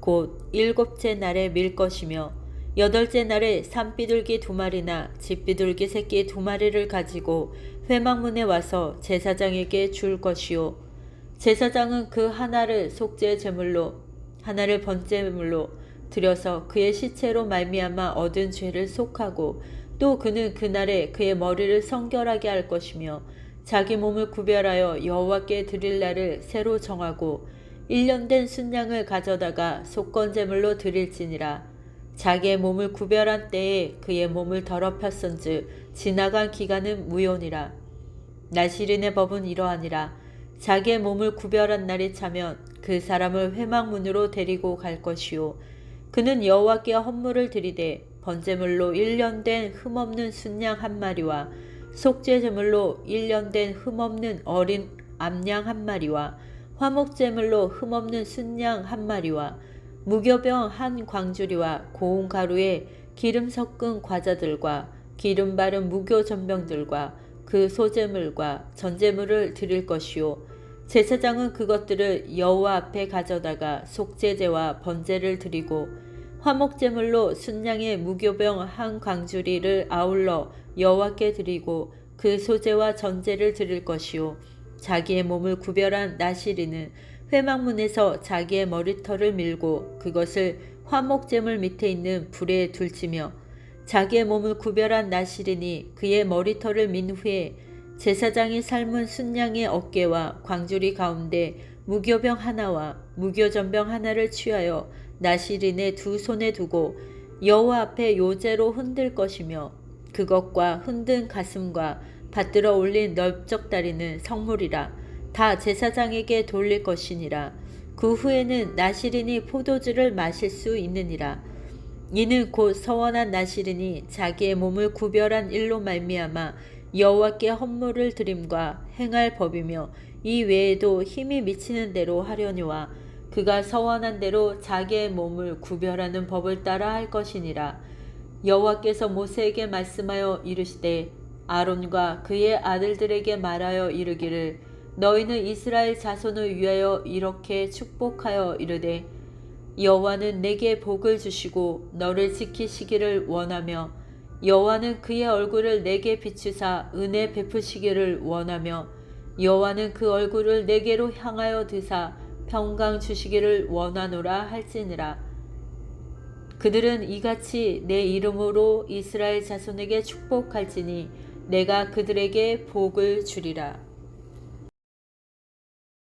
곧 일곱째 날에 밀 것이며 여덟째 날에 산비둘기 두 마리나 집비둘기 새끼 두 마리를 가지고 회막문에 와서 제사장에게 줄 것이요. 제사장은 그 하나를 속죄 제물로 하나를 번제물로 드려서 그의 시체로 말미암아 얻은 죄를 속하고 또 그는 그날에 그의 머리를 성결하게 할 것이며 자기 몸을 구별하여 여호와께 드릴 날을 새로 정하고 1년 된 순양을 가져다가 속건제물로 드릴지니라. 자기의 몸을 구별한 때에 그의 몸을 더럽혔은즉 지나간 기간은 무효니라. 나시린의 법은 이러하니라. 자기의 몸을 구별한 날이 차면 그 사람을 회막문으로 데리고 갈 것이요. 그는 여호와께 헌물을 드리되 번제물로 1년 된 흠없는 순양 한 마리와 속죄제물로 1년 된 흠없는 어린 암양 한 마리와 화목제물로 흠없는 순양 한 마리와 무교병 한 광주리와 고운 가루에 기름 섞은 과자들과 기름 바른 무교 전병들과 그 소제물과 전제물을 드릴 것이요. 제사장은 그것들을 여호와 앞에 가져다가 속죄제와 번제를 드리고 화목제물로 순양의 무교병 한 광주리를 아울러 여호와께 드리고 그 소제와 전제를 드릴 것이요 자기의 몸을 구별한 나시리는 회막문에서 자기의 머리털을 밀고 그것을 화목제물 밑에 있는 불에 둘치며 자기의 몸을 구별한 나시리니 그의 머리털을 민 후에 제사장이 삶은 순양의 어깨와 광주리 가운데 무교병 하나와 무교전병 하나를 취하여 나시린의 두 손에 두고 여호와 앞에 요제로 흔들 것이며 그것과 흔든 가슴과 받들어 올린 넓적다리는 성물이라 다 제사장에게 돌릴 것이니라. 그 후에는 나시린이 포도주를 마실 수 있느니라. 이는 곧 서원한 나시린이 자기의 몸을 구별한 일로 말미암아 여호와께 헌물을 드림과 행할 법이며 이 외에도 힘이 미치는 대로 하려니와 그가 서원한 대로 자기의 몸을 구별하는 법을 따라 할 것이니라. 여호와께서 모세에게 말씀하여 이르시되 아론과 그의 아들들에게 말하여 이르기를 너희는 이스라엘 자손을 위하여 이렇게 축복하여 이르되 여호와는 내게 복을 주시고 너를 지키시기를 원하며 여호와는 그의 얼굴을 내게 비추사 은혜 베푸시기를 원하며 여호와는 그 얼굴을 내게로 향하여 드사 평강 주시기를 원하노라 할지니라. 그들은 이같이 내 이름으로 이스라엘 자손에게 축복할지니 내가 그들에게 복을 주리라